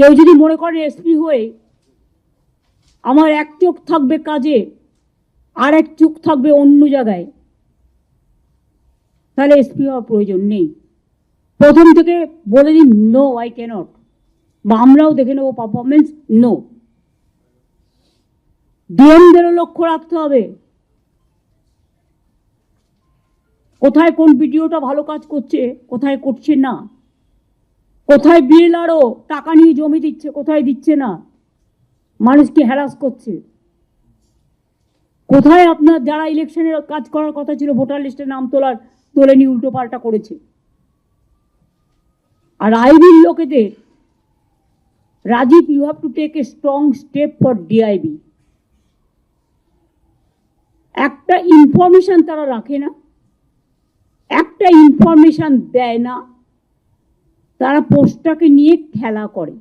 কেউ যদি মনে করেন এসপি হয়ে আমার এক চোখ থাকবে কাজে, আর এক চোখ থাকবে অন্য জায়গায়, তাহলে এসপি হওয়ার প্রয়োজন নেই। প্রথম থেকে বলে দিন নো আই ক্যানট বা আমরাও দেখে নেব পারফরমেন্স নো ডিএমদেরও লক্ষ্য রাখতে হবে। কোথায় কোন ভিডিওটা ভালো কাজ করছে, কোথায় করছে না। কোথায় বিএলআরও টাকা নিয়ে জমি দিচ্ছে, কোথায় দিচ্ছে না? মানুষকে হ্যারাস করছে। কোথায় আপনার যারা ইলেকশনের কাজ করার কথা ছিল ভোটার লিস্টে নাম তোলার তোলেনি উল্টো পাল্টা করেছে। আর আইবির লোকেদের, Rajiv you have to take a strong step for DIB একটা ইনফরমেশন তারা রাখে না, একটা ইনফরমেশন দেয় না। তারা পোস্টটাকে নিয়ে খেলা করে।